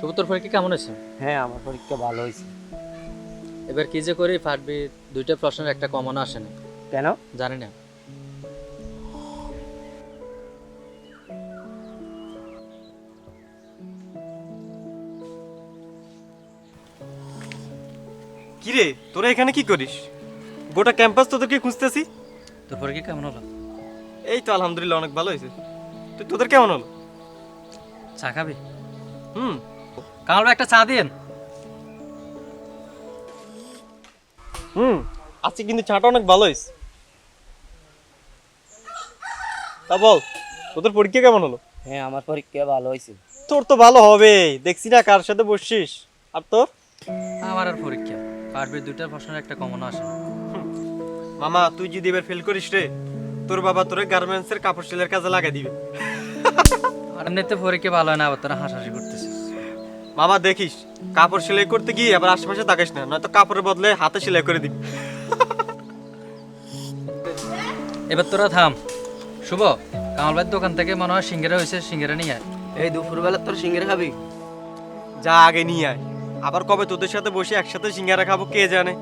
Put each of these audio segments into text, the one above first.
শুভ তোর পরীক্ষা কেমন হয়েছে? হ্যাঁ আমার পরীক্ষা ভালো হয়েছে। এবার কি যে করি পারবি দুইটা প্রশ্নের একটা কমনও আসে না। কেন? জানি না। কিরে তোরা এখানে কি করিস? গোটা ক্যাম্পাস তোদেরকে খুঁজতেছি। তোর পরীক্ষা কেমন হলো? এই তো আলহামদুলিল্লাহ অনেক ভালো হয়েছে। তুই তোদের কেমন হলো? চা খাবি? হুম। কামাল ভাই একটা চা দিন হুম আজকে কিন্তু চাটা অনেক ভালো হয়েছে। তা বল তোদের পরীক্ষা কেমন হলো? হ্যাঁ আমার পরীক্ষা ভালো হয়েছে। তোর তো ভালো হবে দেখছি না কার সাথে বসছিস। আর তোর? আমার আর পরীক্ষা পারবে দুইটা প্রশ্নের একটা কমন আসে মামা তুই যদি এবার ফেল করিস রে তোর বাবা তোরে গার্মেন্টস এর কাপড় সেলের কাজে লাগাই দিবে। আর এমনিতে পরীক্ষা ভালো হয় না আবার তোরা হাসাহাসি করতেছিস মামা দেখিস কাপড় সেলাই করতে গিয়ে আবার আশেপাশে তাকাস না নয়তো কাপড়ের বদলে হাতে সেলাই করে দিবি। এবার তোরা থাম। শুভ কামাল ভাইয়ের দোকান থেকে মনে হয় সিঙ্গেরা হয়েছে সিঙ্গেরা নিয়ে আয়। এই দুপুরবেলা তোর সিঙ্গেরা খাবি? যা আগে নিয়ে আয়। আবার কবে তোদের সাথে বসে একসাথে সিঙ্গারা খাব কে জানে?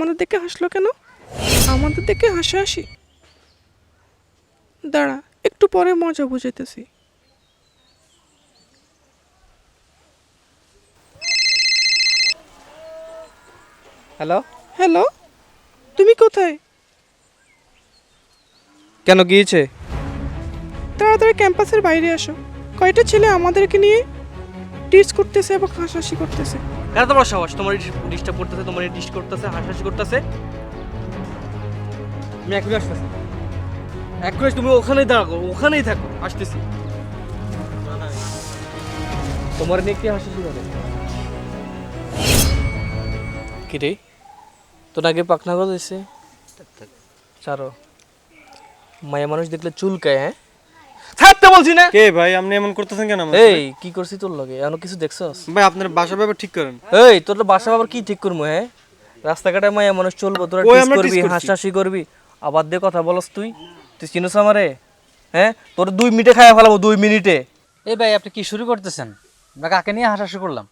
আমাদের দেখে হাসলো কেন? আমাদের দেখে হাসাহাসি দাঁড়া একটু পরে মজা বুঝাইতেছি। হ্যালো? হ্যালো তুমি কোথায়? কেন গিয়েছে তাড়াতাড়ি ক্যাম্পাসের বাইরে আসো। কয়টা ছেলে আমাদেরকে নিয়ে টিস করতেছে এবং হাসাহাসি করতেছে। কেন তোমার সাহস? তোমার ডিস্টার্ব করতেছে তোমার ডিস্ট করতেছে হাসাহাসি করতেছে? আমি এখনই আসতেছি। এখনই তুমি ওখানেই দাঁড়াও ওখানেই থাকো আসতেছি। তোমার নিয়ে কি হাসাহাসি করে? কি রে? তোর আগে পাকনা গজ হয়েছে চারো মায়া মানুষ দেখলে চুলকায় হ্যাঁ? বলছি না? কে ভাই আপনি এমন করতেছেন কেন আমার এই কি করছি তোর লগে? এমন কিছু দেখছস? ভাই আপনার বাসা ব্যাপার ঠিক করেন। এই তোর বাসা বাবার কি ঠিক করব হ্যাঁ? রাস্তাঘাটে মায়া মানুষ চলবো তোরা টিস করবি হাসাহাসি করবি আবার দিয়ে কথা বলস তুই। তুই চিনোস আমারে? হ্যাঁ? তোর দুই মিনিটে খাইয়া ফেলাবো দুই মিনিটে। এই ভাই আপনি কি শুরু করতেছেন? আমরা কাকে নিয়ে হাসাহাসি করলাম?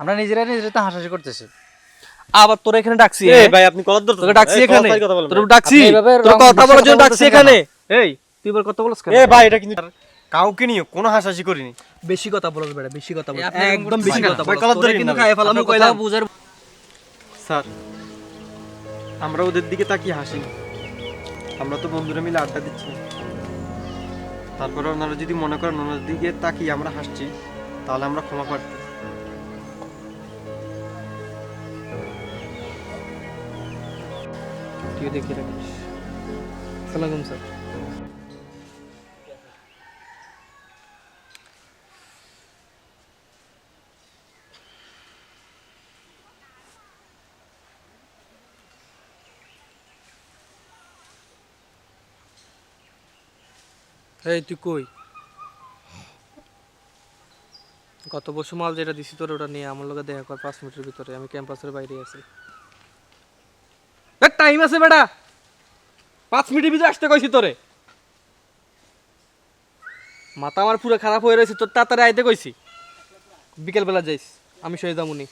আমরা নিজেরা নিজেরা তো হাসাহাসি করতেছি। আবার তোর এখানে ডাকছি এ হ্যাঁ? ভাই আপনি কলার তোকে ডাকছি এখানে? তোর ডাকছি? তোর কথা বলার জন্য ডাকছি এখানে? এই। তুই এবার কথা কেন? এ ভাই এটা কিন্তু কাউকে নিয়ে কোনো হাসাহাসি করিনি। বেশি কথা বলস বেটা বেশি কথা একদম বেশি কথা কলার তোরে কিন্তু ফেলাম কইলাম। বুঝার স্যার আমরা ওদের দিকে তাকিয়ে হাসি আমরা তো বন্ধুরা মিলে আড্ডা দিচ্ছি। তারপরে ওনারা যদি মনে করেন ওনার দিকে তাকিয়ে আমরা হাসছি তাহলে আমরা ক্ষমা প্রার্থী। তুই দেখে রাখিস। সালাম স্যার। এই, তুই কই? গত বছর মাল যেটা দিছি তোর, ওটা নিয়ে আমার লগে দেখা কর পাঁচ মিনিটের ভিতরে। আমি ক্যাম্পাসের বাইরে আছি। টাইম আছে বেটা। পাঁচ মিনিটের ভিতরে আসতে কইছি তোরে। মাথা আমার পুরো খারাপ হয়ে রয়েছে, তোর তাড়াতাড়ি আইতে কইছি। বিকেলবেলা যাইস, আমি সই দামুনি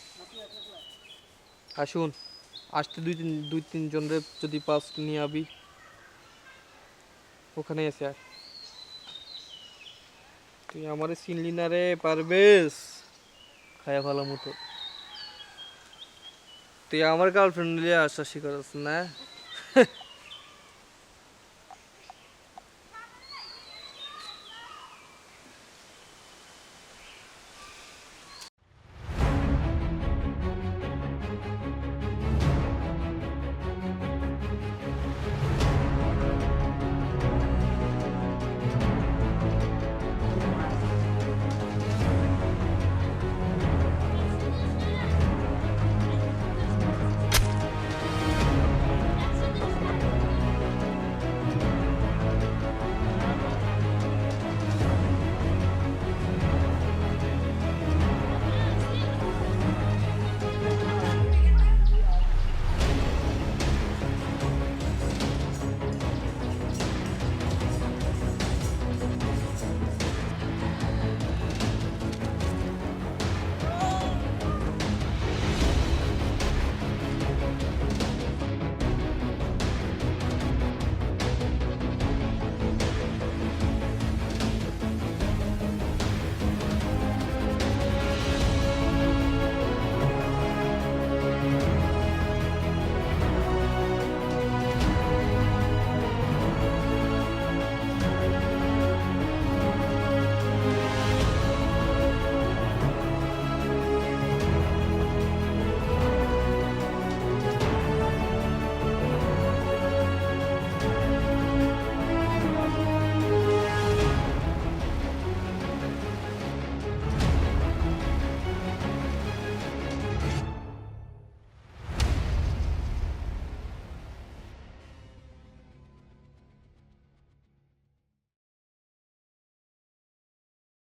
আসুন আসতে দুই তিন দুই তিনজন যদি পাস নিয়ে আবি, ওখানেই এসে আর। তুই আমারে চিনলি না রে পারবেস খায়া ভালো মতো। তুই আমার গার্লফ্রেন্ড নিয়ে আশা শিকার না?